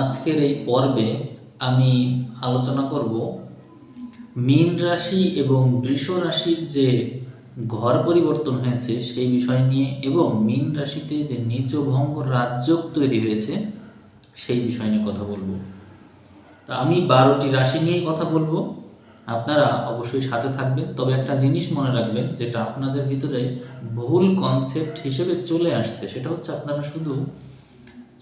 আজকের এই পর্বে আমি আলোচনা করব মীন রাশি এবং বৃষ রাশির যে ঘর পরিবর্তন হয়েছে সেই বিষয় নিয়ে এবং মীন রাশিতে যে নিচভঙ্গ রাজযোগ তৈরি হয়েছে সেই বিষয় নিয়ে কথা বলব। তা আমি বারোটি রাশি নিয়েই কথা বলব। আপনারা অবশ্যই সাথে থাকবেন। তবে একটা জিনিস মনে রাখবেন, যেটা আপনাদের ভিতরে ভুল কনসেপ্ট হিসেবে চলে আসছে, সেটা হচ্ছে আপনারা শুধু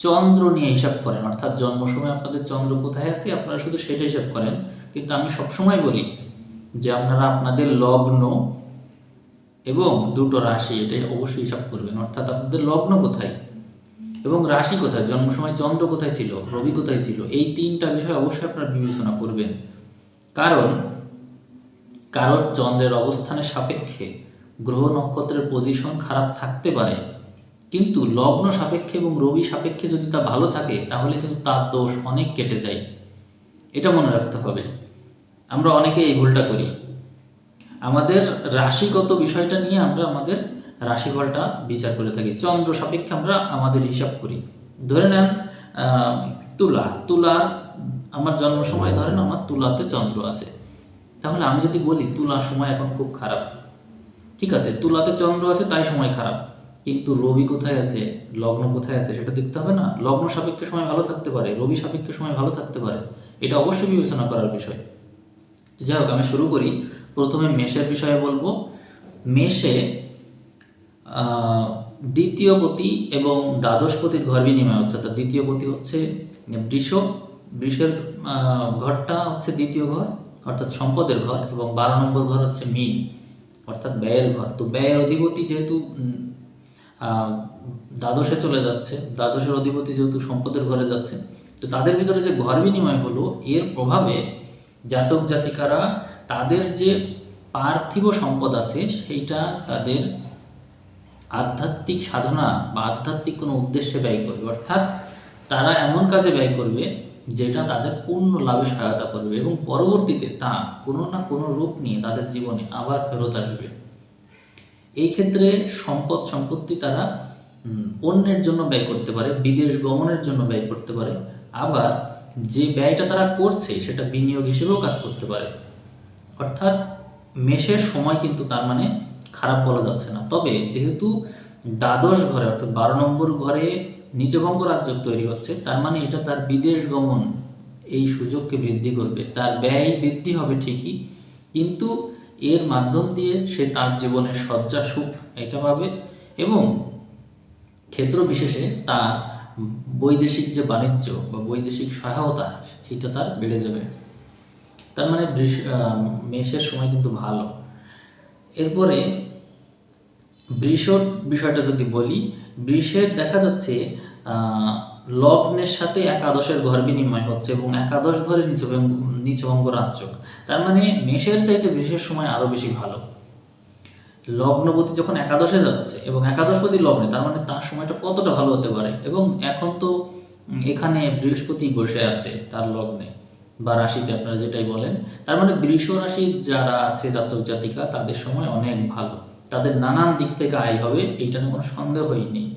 চন্দ্র নিয়ে হিসাব করেন। অর্থাৎ জন্ম সময় আপনাদের চন্দ্র কোথায় আছে, আপনারা শুধু সেটা হিসাব করেন। কিন্তু আমি সবসময় বলি যে আপনারা আপনাদের লগ্ন এবং দুটো রাশি এটাই অবশ্যই হিসাব করবেন। অর্থাৎ আপনাদের লগ্ন কোথায় এবং রাশি কোথায়? জন্ম সময় চন্দ্র কোথায় ছিল, রবি কোথায় ছিল? এই তিনটা বিষয় অবশ্যই আপনারা বিবেচনা করবেন। কারণ কারোর চন্দ্রের অবস্থানের সাপেক্ষে গ্রহ নক্ষত্রের পজিশন খারাপ থাকতে পারে। কিন্তু লগ্ন সাপেক্ষে এবং রবি সাপেক্ষে যদি তা ভালো থাকে, তাহলে কিন্তু তার দোষ অনেক কেটে যায়। এটা মনে রাখতে হবে। আমরা অনেকে এই ভুলটা করি। আমাদের রাশিগত বিষয়টা নিয়ে আমরা আমাদের রাশিফলটা বিচার করে থাকি। চন্দ্র সাপেক্ষে আমরা আমাদের হিসাব করি। ধরে নেন তুলা। তুলার, আমার জন্ম সময় ধরেন আমার তুলাতে চন্দ্র আছে। তাহলে আমি যদি বলি তুলার সময় এখন খুব খারাপ। ঠিক আছে, তুলাতে চন্দ্র আছে, তাই সময় খারাপ। কিন্তু রবি কোথায় আছে? লগ্ন কোথায় আছে? সেটা দেখতে হবে না? লগ্ন সাপেক্ষে সময় ভালো থাকতে পারে, রবি সাপেক্ষে সময় ভালো থাকতে পারে। এটা অবশ্যই বিবেচনা করার বিষয়। যাই হোক, আমি শুরু করি। প্রথমে মেষের বিষয়ে বলব। মেষে দ্বিতীয় পতি এবং দ্বাদশ পতির ঘর বিনিময় হচ্ছে। অর্থাৎ দ্বিতীয় পতি হচ্ছে বৃষ। বৃষের ঘরটা হচ্ছে দ্বিতীয় ঘর, অর্থাৎ সম্পদের ঘর এবং বারো নম্বর ঘর হচ্ছে মীন, অর্থাৎ ব্যয়ের ঘর। তো ব্যয়ের অধিপতি যেহেতু দ্বাদশে চলে যাচ্ছে। দ্বাদশের অধিপতি যেহেতু সম্পদের ঘরে যাচ্ছে, তো তাদের ভিতরে যে ঘর বিনিময় হলো, এর প্রভাবে জাতক জাতিকারা তাদের যে পার্থিব সম্পদ আছে, সেইটা তাদের আধ্যাত্মিক সাধনা বা আধ্যাত্মিক কোনো উদ্দেশ্যে ব্যয় করবে। অর্থাৎ তারা এমন কাজে ব্যয় করবে, যেটা তাদের পূর্ণ লাভে সহায়তা করবে এবং পরবর্তীতে তা কোনো না কোনো রূপ নিয়ে তাদের জীবনে আবার ফেরত আসবে। এই ক্ষেত্রে সম্পদ, সম্পত্তি তারা অন্যের জন্য ব্যয় করতে পারে, বিদেশ গমনের জন্য ব্যয় করতে পারে। আবার যে ব্যয়টা তারা করছে, সেটা বিনিয়োগ হিসেবেও কাজ করতে পারে। অর্থাৎ মেষের সময় কিন্তু তার মানে খারাপ বলা যাচ্ছে না। তবে যেহেতু দ্বাদশ ঘরে, অর্থাৎ বারো নম্বর ঘরে নিচভঙ্গ রাজ্য তৈরি হচ্ছে, তার মানে এটা তার বিদেশ গমন, এই সুযোগকে বৃদ্ধি করবে। তার ব্যয় বৃদ্ধি হবে ঠিকই, কিন্তু এর মাধ্যম দিয়ে সে তার জীবনের শয্যা সুখ এটা পাবে এবং ক্ষেত্র বিশেষে তার বৈদেশিক যে বাণিজ্য বা বৈদেশিক সহায়তা এটা তার বেড়ে যাবে। তার মানে মেষের সময় কিন্তু ভালো। এরপরে বৃষর বিষয়টা যদি বলি, বৃষের দেখা যাচ্ছে লগ্নের সাথে একাদশের ঘর বিনিময় হচ্ছে এবং একাদশ ঘরে নিচভঙ্গ নিচভঙ্গ রাজ্যক। তার মানে মেষের চাইতে বৃষের সময় আরও বেশি ভালো। লগ্নপতি যখন একাদশে যাচ্ছে এবং একাদশপতি লগ্নে, তার মানে তার সময়টা কতটা ভালো হতে পারে? এবং এখন তো এখানে বৃহস্পতি বসে আছে তার লগ্নে বা রাশিতে আপনারা যেটাই বলেন। তার মানে বৃষ রাশি যারা আছে, জাতক জাতিকা, তাদের সময় অনেক ভালো। তাদের নানান দিক থেকে আয় হবে, এইটা নিয়ে কোনো সন্দেহই নেই।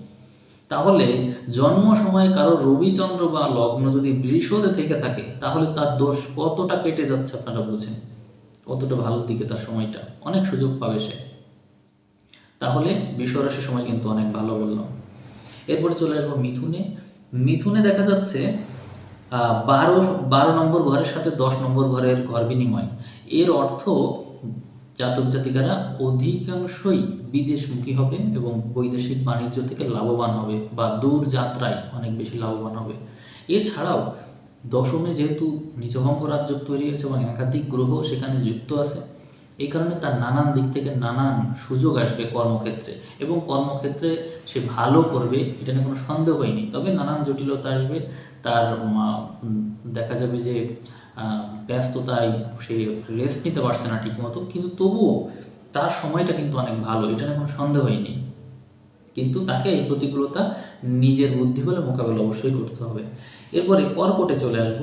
তাহলে জন্ম সময় কারও রবিচন্দ্র বা লগ্ন যদি বৃষদে থেকে থাকে, তাহলে তার দোষ কতটা কেটে যাচ্ছে আপনারা বুঝেন? কতটা ভালো দিকে তার সময়টা? অনেক সুযোগ পাবে সে। তাহলে বিশ্বরাশির সময় কিন্তু অনেক ভালো বললাম এরপরে চলে আসব মিথুনে। মিথুনে দেখা যাচ্ছে বারো বারো নম্বর ঘরের সাথে দশ নম্বর ঘরের ঘর বিনিময়। এর অর্থ জাতক জাতিকারা অধিকাংশই বিদেশমুখী হবে এবং বৈদেশিক বাণিজ্য থেকে লাভবান হবে বা দূর যাত্রায় অনেক বেশি লাভবান হবে। এছাড়াও দশমে যেহেতু নিচভঙ্গ রাজ্য তৈরি হয়েছে এবং একাধিক গ্রহ সেখানে যুক্ত আছে এই কারণে তার নানান দিক থেকে নানান সুযোগ আসবে কর্মক্ষেত্রে এবং কর্মক্ষেত্রে সে ভালো করবে এটা নিয়ে কোনো সন্দেহ হয়নি তবে নানান জটিলতা আসবে। তার দেখা যাবে যে ব্যস্ততায় সে রেস্ট নিতে পারছে না ঠিকমতো, কিন্তু তবুও তার সময়টা কিন্তু অনেক ভালো, এটা নিয়ে কোনো সন্দেহই নেই। কিন্তু তাকে এই প্রতিকূলতা নিজের বুদ্ধি বলে মোকাবেলা অবশ্যই করতে হবে। এরপরে কর্কটে চলে আসব।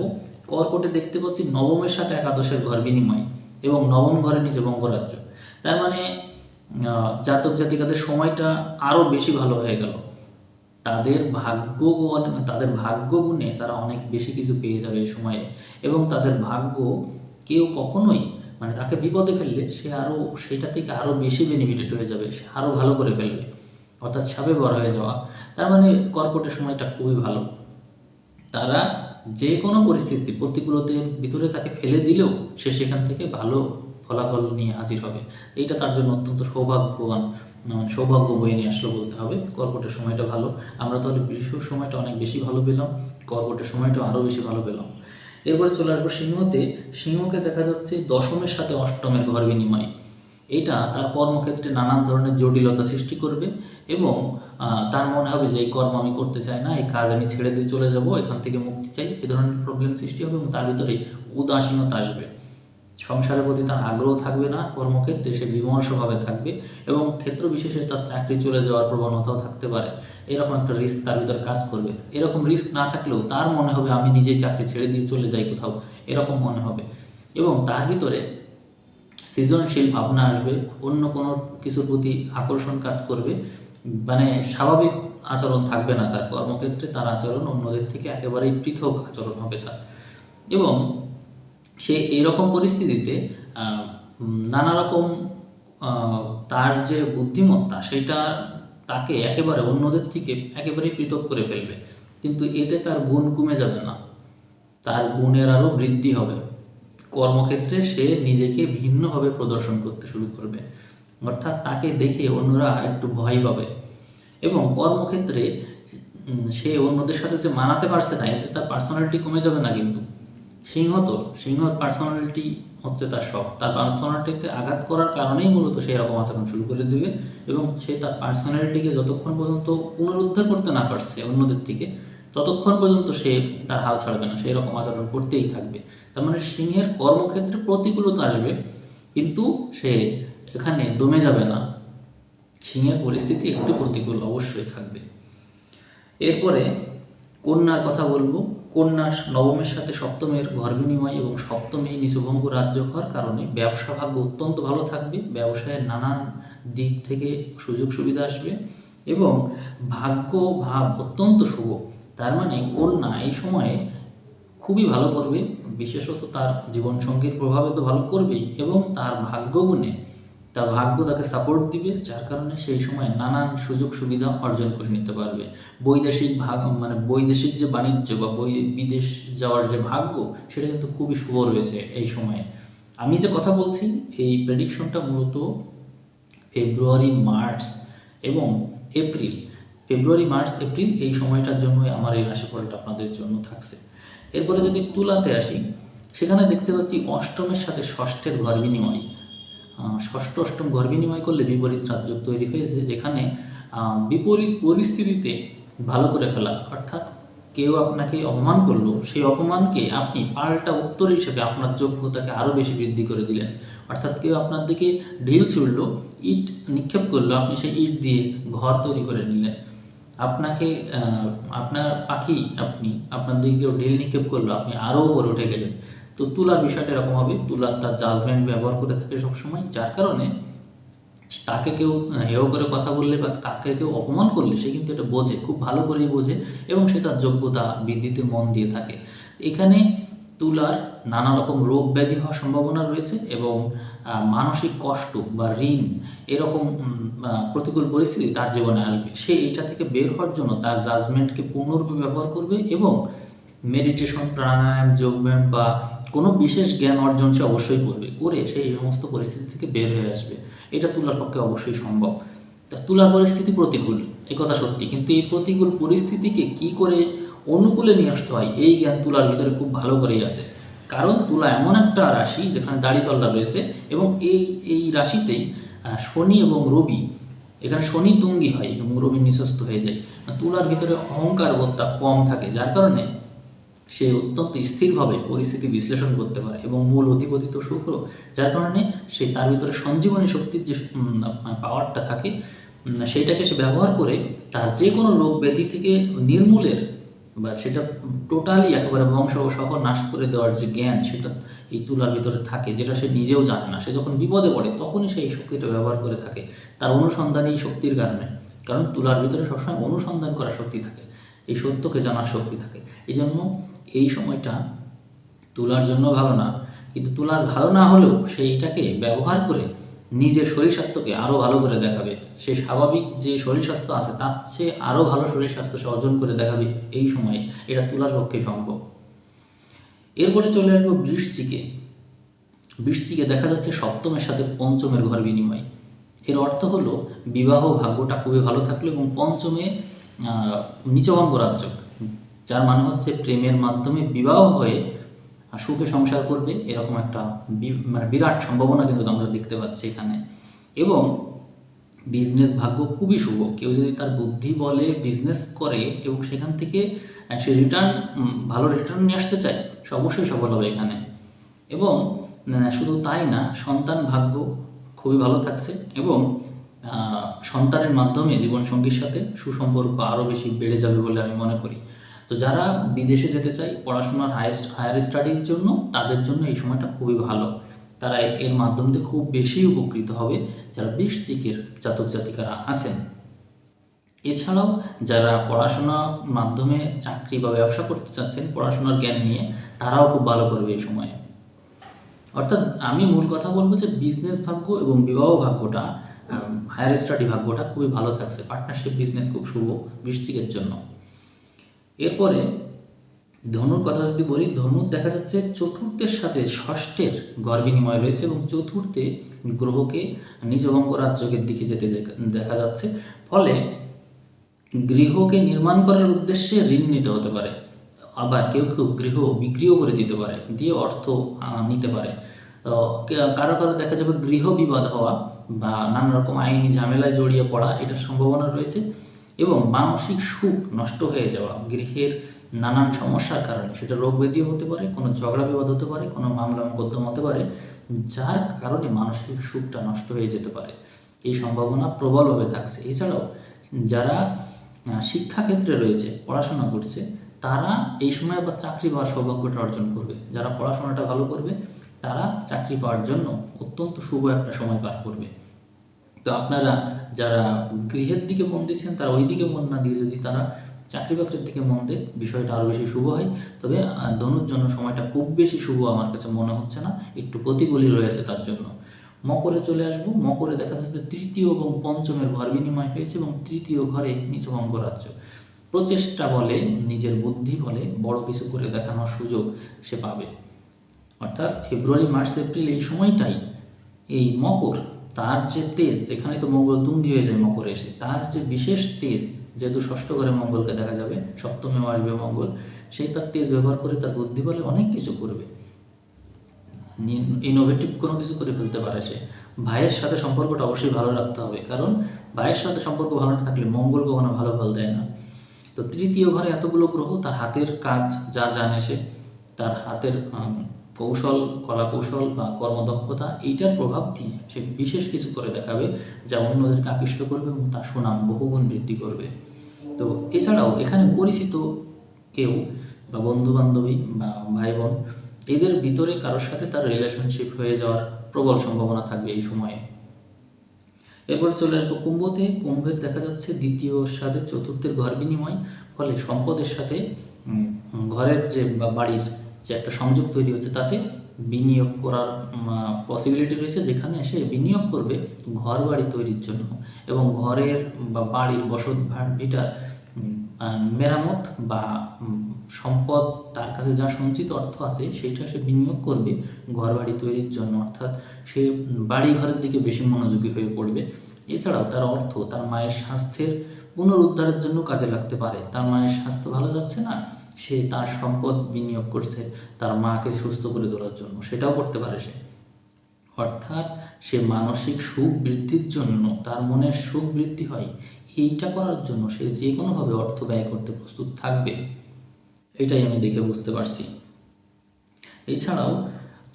কর্কটে দেখতে পাচ্ছি নবমের সাথে একাদশের ঘর বিনিময় এবং নবম ঘরে নিচে বঙ্গরাজ্য। তার মানে জাতক জাতিকাদের সময়টা আরও বেশি ভালো হয়ে গেল। তাদের ভাগ্য তাদের ভাগ্য গুণে তারা অনেক বেশি কিছু পেয়ে যাবে এই সময়ে। এবং তাদের ভাগ্য কেউ কখনোই মানে তাকে বিপদে ফেললে সে আরও সেটা থেকে আরও বেশি বেনিফিটেড হয়ে যাবে, সে আরও ভালো করে ফেলবে। অর্থাৎ সাপে বড় হয়ে যাওয়া। তার মানে কর্কটের সময়টা খুবই ভালো। তারা যে কোনো পরিস্থিতি প্রতিকূলতার ভিতরে তাকে ফেলে দিলেও সে সেখান থেকে ভালো ফলাফল নিয়ে হাজির হবে। এইটা তার জন্য অত্যন্ত সৌভাগ্যবান। সৌভাগ্য বয়ে নিয়ে আসলো বলতে হবে, কর্কটের সময়টা ভালো। আমরা তাহলে বৃষর সময়টা অনেক বেশি ভালো পেলাম, কর্কটের সময়টা আরও বেশি ভালো পেলাম। এরপরে চলে আসব সিংহতে। সিংহকে দেখা যাচ্ছে দশমের সাথে অষ্টমের ঘর বিনিময়। এটা তার কর্মক্ষেত্রে নানান ধরনের জটিলতা সৃষ্টি করবে এবং তার মনে হবে যে এই কর্ম আমি করতে চাই না, এই কাজ আমি ছেড়ে দিয়ে চলে যাব, এখান থেকে মুক্তি চাই। এ ধরনের প্রবলেম সৃষ্টি হবে এবং তার ভিতরে উদাসীনতা আসবে। সংসারের প্রতি তার আগ্রহ থাকবে না, কর্মক্ষেত্রে সে বিমর্ষভাবে থাকবে এবং ক্ষেত্র বিশেষে তার চাকরি চলে যাওয়ার প্রবণতাও থাকতে পারে। এরকম একটা রিস্ক তার ভিতরে কাজ করবে। এরকম রিস্ক না থাকলেও তার মনে হবে, আমি নিজেই চাকরি ছেড়ে দিয়ে চলে যাই কোথাও। এরকম মনে হবে। এবং তার ভিতরে সৃজনশীল ভাবনা আসবে, অন্য কোনো কিছুর প্রতি আকর্ষণ কাজ করবে। মানে স্বাভাবিক আচরণ থাকবে না তার। কর্মক্ষেত্রে তার আচরণ অন্যদের থেকে একেবারেই পৃথক আচরণ হবে তার। এবং সে এরকম পরিস্থিতিতে নানা রকম তার যে বুদ্ধিমত্তা সেটা তাকে একেবারে অন্যদের থেকে একেবারেই পৃথক করে ফেলবে। কিন্তু এতে তার গুণ কমে যাবে না। তার গুণের আরও বৃদ্ধি হবে। কর্মক্ষেত্রে সে নিজেকে ভিন্নভাবে প্রদর্শন করতে শুরু করবে। অর্থাৎ তাকে দেখে অন্যরা একটু ভয় পাবে। এবং কর্মক্ষেত্রে সে অন্যদের সাথে যে মানাতে পারছে না, এতে তার পার্সোনালিটি কমে যাবে না কিন্তু। সিংহ তো, সিংহর পার্সোনালিটি হচ্ছে তার শখ। তার পার্সোনালিটিতে আঘাত করার কারণেই মূলত সে এরকম আচরণ শুরু করে দেবে এবং সে তার পার্সোনালিটিকে যতক্ষণ পর্যন্ত পুনরুদ্ধার করতে না পারছে অন্যদের থেকে ততক্ষণ পর্যন্ত সে তার হাল ছাড়বে না। সেই রকম আচরণ করতেই থাকবে। তার মানে সিংহের কর্মক্ষেত্রে প্রতিকূলতা আসবে, কিন্তু সে এখানে দমে যাবে না। সিংহের পরিস্থিতি একটু প্রতিকূল অবশ্যই থাকবে। এরপরে কন্যার কথা বলব। কন্যা নবমের সাথে সপ্তমের ঘর বিনিময় এবং সপ্তমে নিচুভঙ্গ রাজ্য হওয়ার কারণে ব্যবসা ভাগ্য অত্যন্ত ভালো থাকবে। ব্যবসায়ের নানান দিক থেকে সুযোগ সুবিধা আসবে এবং ভাগ্য ভাব অত্যন্ত শুভ। তার মানে কন্যা এই সময়ে খুবই ভালো করবে। বিশেষত তার জীবনসঙ্গীর প্রভাবে তো ভালো করবেই এবং তার ভাগ্য গুণে তার ভাগ্য তাকে সাপোর্ট দিবে, যার কারণে সেই সময় নানান সুযোগ সুবিধা অর্জন করে নিতে পারবে। বৈদেশিক ভাগ মানে বৈদেশিক যে বাণিজ্য বা বই বিদেশ যাওয়ার যে ভাগ্য, সেটা কিন্তু খুবই শুভ রয়েছে এই সময়ে। আমি যে কথা বলছি, এই প্রেডিকশনটা মূলত ফেব্রুয়ারি মার্চ এবং এপ্রিল ফেব্রুয়ারি মার্চ এপ্রিল এই সময়টার জন্যই আমার এই রাশিফলটা আপনাদের জন্য থাকছে। এরপরে যদি তুলাতে আসি, সেখানে দেখতে পাচ্ছি অষ্টমের সাথে ষষ্ঠের ঘর বিনিময়। ষষ্ঠ, অষ্টম ঘর বিনিময় করলে বিপরীত রাজ্য তৈরি হয়েছে, যেখানে বিপরীত পরিস্থিতিতে ভালো করে ফেলা, অর্থাৎ কেউ আপনাকে অপমান করল, সেই অপমানকে আপনি পাল্টা উত্তর হিসেবে আপনার যোগ্যতাকে আরও বেশি বৃদ্ধি করে দিলেন। অর্থাৎ কেউ আপনার দিকে ঢিল ছুড়লো, ইট নিক্ষেপ করল, আপনি সেই ইট দিয়ে ঘর তৈরি করে নিলেন। আপনাকে আপনার পাখি আপনি, আপনার দিকে কেউ ঢিল নিক্ষেপ করল, আপনি আরও উপরে উঠে গেলেন। তো তুলার বিষয়টা এরকম হবে তুলার তার জাজমেন্ট ব্যবহার করে থাকে সবসময়, যার কারণে তাকে কেউ হেয় করে কথা বললে বা তাকে কেউ অপমান করলে সে কিন্তু এটা বোঝে, খুব ভালো করেই বোঝে এবং সে তার যোগ্যতা বৃদ্ধিতে মন দিয়ে থাকে। এখানে তুলার নানা রকম রোগ ব্যাধি হওয়ার সম্ভাবনা রয়েছে এবং মানসিক কষ্ট বা ঋণ এরকম প্রতিকূল পরিস্থিতি তার জীবনে আসবে। সে এটা থেকে বের হওয়ার জন্য তার জাজমেন্টকে পূর্ণরূপে ব্যবহার করবে এবং মেডিটেশন প্রাণায়াম, যোগব্যায়াম বা বিশেষ জ্ঞান অর্জন সে অবশ্যই করবে। করে সেই সমস্ত পরিস্থিতি থেকে বের হয়ে আসবে। এটা তুলার পক্ষে অবশ্যই সম্ভব। তা তুলার পরিস্থিতি প্রতিকূল এই কথা সত্যি। কিন্তু এই প্রতিকূল পরিস্থিতিকে কি করে অনুকূলে নিয়ে আসতে হয়, এই জ্ঞান তুলার ভিতরে খুব ভালো করেই আছে। কারণ তুলা এমন একটা রাশি যেখানে দাড়িপাল্লা রয়েছে এবং এই এই রাশিতেই শনি এবং রবি, এখানে শনি তুঙ্গি হয় এবং রবি নিঃস্বস্ত হয়ে যায়। তুলার ভিতরে অহংকার বোধটা কম থাকে, যার কারণে সে অত্যন্ত স্থিরভাবে পরিস্থিতি বিশ্লেষণ করতে পারে এবং মূল অধিপতিত শুক্র যার কারণে সে তার ভিতরে সঞ্জীবনী শক্তির যে পাওয়ারটা থাকে উম, সেইটাকে সে ব্যবহার করে তার যে কোনো রোগ ব্যাধি থেকে নির্মূলের বা সেটা টোটালি একেবারে বংশ সহ নাশ করে দেওয়ার যে জ্ঞান সেটা এই তুলার ভিতরে থাকে যেটা সে নিজেও জানে না। সে যখন বিপদে পড়ে তখনই সেই শক্তিটা ব্যবহার করে থাকে। তার অনুসন্ধানী শক্তির কারণে কারণ তুলার ভিতরে সবসময় অনুসন্ধান করার শক্তি থাকে। এই সত্যকে জানার শক্তি থাকে। এই জন্য এই সময়টা তুলার জন্য ভালো না। কিন্তু তুলার ভালো না হলেও সেইটাকে ব্যবহার করে নিজের শরীর স্বাস্থ্যকে আরও ভালো করে দেখাবে। সে স্বাভাবিক যে শরীর স্বাস্থ্য আছে তার চেয়ে আরও ভালো শরীর স্বাস্থ্য সে অর্জন করে দেখাবে এই সময়ে। এটা তুলার পক্ষে সম্ভব। এরপরে চলে আসব বৃষ্টিকে বৃষ্টিকে দেখা যাচ্ছে সপ্তমের সাথে পঞ্চমের ঘর বিনিময়। এর অর্থ হলো বিবাহ ভাগ্যটা খুবই ভালো থাকল এবং পঞ্চমে আহ, নিচভঙ্গ রাজ্য। যার মানে হচ্ছে প্রেমের মাধ্যমে বিবাহ হয়ে সুখে সংসার করবে, এরকম একটা মানে বিরাট সম্ভাবনা কিন্তু আমরা দেখতে পাচ্ছি এখানে। এবং বিজনেস ভাগ্য খুবই শুভ। কেউ যদি তার বুদ্ধি বলে বিজনেস করে এবং সেখান থেকে সে রিটার্ন ভালো রিটার্ন নিয়ে আসতে চায়, সে অবশ্যই সফল হবে এখানে। এবং শুধু তাই না, সন্তান ভাগ্য খুবই ভালো থাকছে এবং সন্তানের মাধ্যমে জীবনসঙ্গীর সাথে সুসম্পর্ক আরও বেশি বেড়ে যাবে বলে আমি মনে করি। তো যারা বিদেশে যেতে চায় পড়াশোনার হাইস্ট হায়ার স্টাডির জন্য, তাদের জন্য এই সময়টা খুবই ভালো। তারা এর মাধ্যম দিয়ে খুব বেশি উপকৃত হবে যারা বৃশ্চিকের জাতক জাতিকারা আছেন। এছাড়াও যারা পড়াশোনার মাধ্যমে চাকরি বা ব্যবসা করতে চাচ্ছেন, পড়াশোনার জ্ঞান নিয়ে, তারাও খুব ভালো করবে এই সময়ে। অর্থাৎ আমি মূল কথা বলব যে বিজনেস ভাগ্য এবং বিবাহ ভাগ্যটা হায়ার স্টাডি ভাগ্যটা খুবই ভালো থাকছে। পার্টনারশিপ বিজনেস খুব শুভ, বৃশ্চিকের জন্য। এরপরে ধনুর কথা যদি বলি, ধনুর দেখা যাচ্ছে চতুর্থের সাথে ষষ্ঠের গড় বিনিময় রয়েছে এবং চতুর্থে গ্রহকে নিজভঙ্গ রাজ্যকের দিকে যেতে দেখা যাচ্ছে। ফলে গৃহকে নির্মাণ করার উদ্দেশ্যে ঋণ নিতে হতে পারে। আবার কেউ কেউ গৃহ বিক্রিও করে দিতে পারে, দিয়ে অর্থ নিতে পারে। কারও কারও দেখা যাবে গৃহ বিবাদ হওয়া বা নানা রকম আইনি ঝামেলায় জড়িয়ে পড়া এটার সম্ভাবনা রয়েছে। এবং মানসিক সুখ নষ্ট হয়ে যাওয়া, গৃহের নানান সমস্যার কারণে, সেটা রোগ ব্যাধিও হতে পারে, কোনো ঝগড়া বিবাদ হতে পারে, কোনো মামলা মোকদ্দমা হতে পারে, যার কারণে মানসিক সুখটা নষ্ট হয়ে যেতে পারে। এই সম্ভাবনা প্রবলভাবে থাকছে। এছাড়াও যারা শিক্ষাক্ষেত্রে রয়েছে, পড়াশোনা করছে, তারা এই সময় আবার চাকরি পাওয়ার সৌভাগ্যটা অর্জন করবে। যারা পড়াশোনাটা ভালো করবে, তারা চাকরি পাওয়ার জন্য অত্যন্ত শুভ একটা সময় পার করবে। তো আপনারা যারা গৃহের দিকে মন দিচ্ছেন, তারা ওই দিকে মন না দিয়ে যদি তারা চাকরি বাকরির দিকে মন দেয় বিষয়টা আরও বেশি শুভ হয়। তবে ধনুর জন্য সময়টা খুব বেশি শুভ আমার কাছে মনে হচ্ছে না। একটু প্রতিকূলই রয়েছে তার জন্য। মকরে চলে আসব। মকরে দেখা যাচ্ছে তৃতীয় এবং পঞ্চমের ঘর বিনিময় হয়েছে এবং তৃতীয় ঘরে নিচভঙ্গ রাজ্য প্রচেষ্টা বলে, নিজের বুদ্ধি বলে, বড় কিছু করে দেখানোর সুযোগ সে পাবে। অর্থাৎ ফেব্রুয়ারি, মার্চ, এপ্রিল এই সময়টাই এই মকর তার যে তেজ এখানে তো মঙ্গল তুঙ্গি হয়ে যায় মকরে এসে, তার যে বিশেষ তেজ, যেহেতু ষষ্ঠ ঘরে মঙ্গলকে দেখা যাবে সপ্তমেও আসবে মঙ্গল, সেই তার তেজ ব্যবহার করে তার বুদ্ধি বলে অনেক কিছু করবে। ইনোভেটিভ কোনো কিছু করে ফেলতে পারে সে। ভাইয়ের সাথে সম্পর্কটা অবশ্যই ভালো রাখতে হবে, কারণ ভাইয়ের সাথে সম্পর্ক ভালো না থাকলে মঙ্গল কখনো ভালো ফল দেয় না। তো তৃতীয় ঘরে এতগুলো গ্রহ, তার হাতের কাজ যা জানে সে, তার হাতের কৌশল কলা কৌশল বা কর্মদক্ষতা, এইটার প্রভাব দিয়ে সে বিশেষ কিছু করে দেখাবে যা অন্যদেরকে আকৃষ্ট করবে এবং তার সুনাম বহুগুণ বৃদ্ধি করবে। তো এছাড়াও এখানে পরিচিত কেউ বা বন্ধু বান্ধবী বা ভাই বোন এদের ভিতরে কারোর সাথে তার রিলেশনশিপ হয়ে যাওয়ার প্রবল সম্ভাবনা থাকবে এই সময়ে। এরপর চলে আসব কুম্ভতে। কুম্ভের দেখা যাচ্ছে দ্বিতীয় সাথে চতুর্থের ঘর বিনিময়, ফলে সম্পদের সাথে ঘরের যে বা বাড়ির যে একটা সংযোগ তৈরি হচ্ছে, তাতে বিনিয়োগ করার পসিবিলিটি রয়েছে যেখানে সে বিনিয়োগ করবে ঘর বাড়ি তৈরির জন্য এবং ঘরের বা বাড়ির বসত ভিটার মেরামত বা সম্পদ তার কাছে যা সঞ্চিত অর্থ আছে সেটা সে বিনিয়োগ করবে ঘর বাড়ি তৈরির জন্য। অর্থাৎ সে বাড়ি ঘরের দিকে বেশি মনোযোগী হয়ে পড়বে। এছাড়াও তার অর্থ তার মায়ের স্বাস্থ্যের পুনরুদ্ধারের জন্য কাজে লাগতে পারে। তার মায়ের স্বাস্থ্য ভালো যাচ্ছে না? সে তার সম্পদ বিনিয়োগ করছে তার মাকে সুস্থ করে তোলার জন্য। সেটাও করতে পারে সে। অর্থাৎ সে মানসিক সুখ বৃদ্ধির জন্য, তার মনের সুখ বৃদ্ধি হয়, এইটা করার জন্য সে যে কোনোভাবে অর্থ ব্যয় করতে প্রস্তুত থাকবে, এটাই আমি দেখে বুঝতে পারছি। এছাড়াও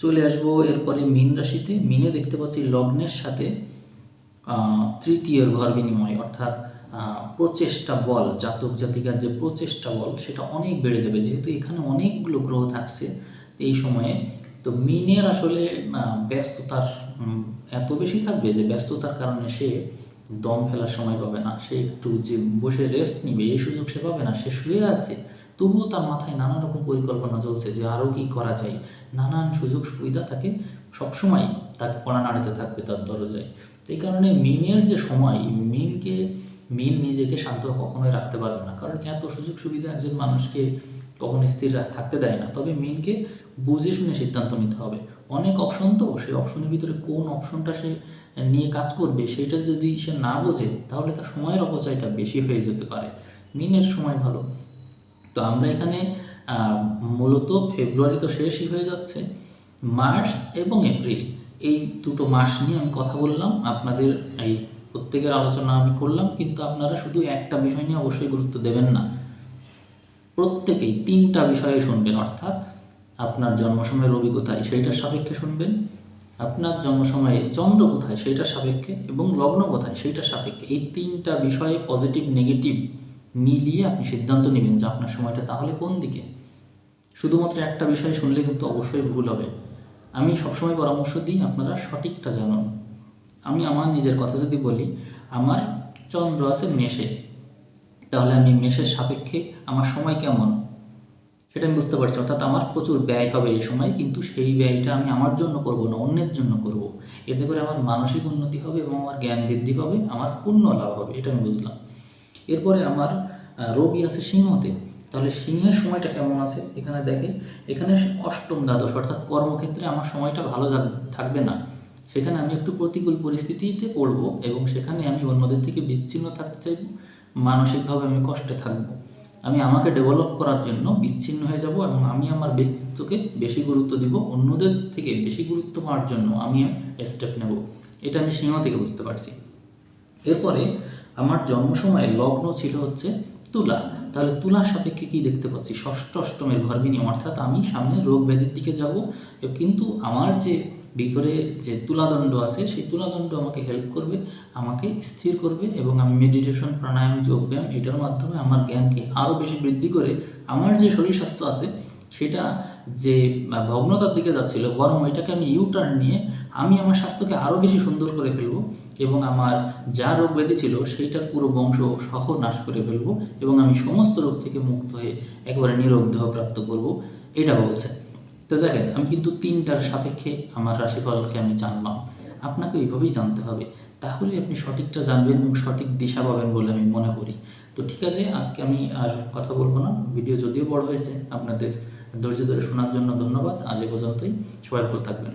চলে আসব এরপরে মীন রাশিতে। মিনে দেখতে পাচ্ছি লগ্নের সাথে তৃতীয় ঘর বিনিময়, অর্থাৎ প্রচেষ্টা বল, জাতক জাতিকার যে প্রচেষ্টা বল, সেটা অনেক বেড়ে যাবে। যেহেতু এখানে অনেকগুলো গ্রহ থাকছে এই সময়ে, তো মিনের আসলে ব্যস্ততার এত বেশি থাকবে যে ব্যস্ততার কারণে সে দম ফেলার সময় পাবে না। সে একটু যে বসে রেস্ট নিবে, এই সুযোগ সে পাবে না, সে শুয়ে আছে। তবুও তার মাথায় নানা রকম পরিকল্পনা চলছে যে আরও কী করা যায়। নানান সুযোগ সুবিধা তাকে সবসময় তাকে কড়া নাড়াতে থাকবে তার দরজায়। এই কারণে মিনের যে সময়, মিনকে মিন নিজেকে শান্ত কখনোই রাখতে পারবে না। কারণ এত সুযোগ সুবিধা একজন মানুষকে কখনো স্থির থাকতে দেয় না। তবে মিনকে বুঝে শুনে সিদ্ধান্ত নিতে হবে। অনেক অপশন তো, সেই অপশনের ভিতরে কোন অপশনটা সে নিয়ে কাজ করবে সেটা যদি সে না বোঝে, তাহলে তার সময়ের অপচয়টা বেশি হয়ে যেতে পারে। মিনের সময় ভালো। তো আমরা এখানে মূলত ফেব্রুয়ারি তো শেষই হয়ে যাচ্ছে, মার্চ এবং এপ্রিল। এই দুটো মাস নিয়ে আমি কথা বললাম। আপনাদের এই প্রত্যেকের আলোচনা আমি করলাম, কিন্তু আপনারা শুধু একটা বিষয় নিয়ে অবশ্যই গুরুত্ব দেবেন না। প্রত্যেকেই তিনটা বিষয়ে শুনবেন, অর্থাৎ আপনার জন্ম সময় রবি কোথায় সেইটার সাপেক্ষে শুনবেন, আপনার জন্ম সময়ে চন্দ্র কোথায় সেইটার সাপেক্ষে, এবং লগ্ন কোথায় সেইটার সাপেক্ষে। এই তিনটা বিষয়ে পজিটিভ, নেগেটিভ মিলিয়ে আপনি সিদ্ধান্ত নেবেন যে আপনার সময়টা তাহলে কোন দিকে। শুধুমাত্র একটা বিষয় শুনলে কিন্তু অবশ্যই ভুল হবে। আমি সবসময় পরামর্শ দিই, আপনারা সঠিকটা জানুন। আমি আমার নিজের কথা যদি বলি, আমার চন্দ্র আছে মেষে। তাহলে আমি মেষের সাপেক্ষে আমার সময় কেমন? সেটা আমি বুঝতে পারছি, অর্থাৎ আমার প্রচুর ব্যয় হবে এই সময়, কিন্তু সেই ব্যয়টা আমি আমার জন্য করব না, অন্যের জন্য করব। এতে করে আমার মানসিক উন্নতি হবে এবং আমার জ্ঞান বৃদ্ধি পাবে, আমার পুণ্য লাভ হবে, এটা আমি বুঝলাম। এরপরে আমার রবি আছে সিংহতে। তাহলে সিংহের সময়টা কেমন আছে? এখানে দেখে, এখানে অষ্টম দ্বাদশ, অর্থাৎ কর্মক্ষেত্রে আমার সময়টা ভালো থাক- থাকবে না। সেখানে আমি একটু প্রতিকূল পরিস্থিতিতে পড়ব এবং সেখানে আমি অন্যদের থেকে বিচ্ছিন্ন থাকতে চাইব, মানসিকভাবে আমি কষ্টে থাকব। আমি আমাকে ডেভেলপ করার জন্য বিচ্ছিন্ন হয়ে যাব এবং আমি আমার ব্যক্তিত্বকে বেশি গুরুত্ব দিব, অন্যদের থেকে বেশি গুরুত্ব পাওয়ার জন্য আমি স্টেপ নেব। এটা আমি সিংহ থেকে বুঝতে পারছি। এরপরে আমার জন্ম সময় লগ্ন ছিল হচ্ছে তুলা। তাহলে তুলার সাপেক্ষে কি দেখতে পাচ্ছি? ষষ্ঠ অষ্টমের গর্ভিণী অর্থাৎ আমি সামনে রোগ ব্যাধির দিকে যাব, কিন্তু আমার যে ভিতরে যে তুলাদণ্ড আছে, সেই তুলাদণ্ড আমাকে হেল্প করবে, আমাকে স্থির করবে এবং আমি মেডিটেশন প্রাণায়াম যোগব্যায়াম এটার মাধ্যমে আমার জ্ঞানকে আরও বেশি বৃদ্ধি করে আমার যে শরীর স্বাস্থ্য আছে, সেটা যে ভগ্নতার দিকে যাচ্ছিল, বরং ওইটাকে আমি ইউ টার্ন নিয়ে আমি আমার স্বাস্থ্যকে আরও বেশি সুন্দর করে ফেলব এবং আমার যা রোগ ব্যাধি ছিল সেইটার পুরো বংশ সহ নাশ করে ফেলব এবং আমি সমস্ত রোগ থেকে মুক্ত হয়ে একবারে নিরোগ দেহ প্রাপ্ত করব, এটা বলছে। তো দেখেন, আমি কিন্তু তিনটার সাপেক্ষে আমার রাশিফলকে আমি জানলাম। আপনাকে এইভাবেই জানতে হবে। তাহলে আপনি সঠিকটা জানবেন এবং সঠিক দিশা পাবেন বলে আমি মনে করি। তো ঠিক আছে, আজকে আমি আর কথা বলব না। ভিডিও যদিও বড় হয়েছে, আপনাদের ধৈর্য ধরে শোনার জন্য ধন্যবাদ। আজ এ পর্যন্তই। সবাই ভালো থাকবেন।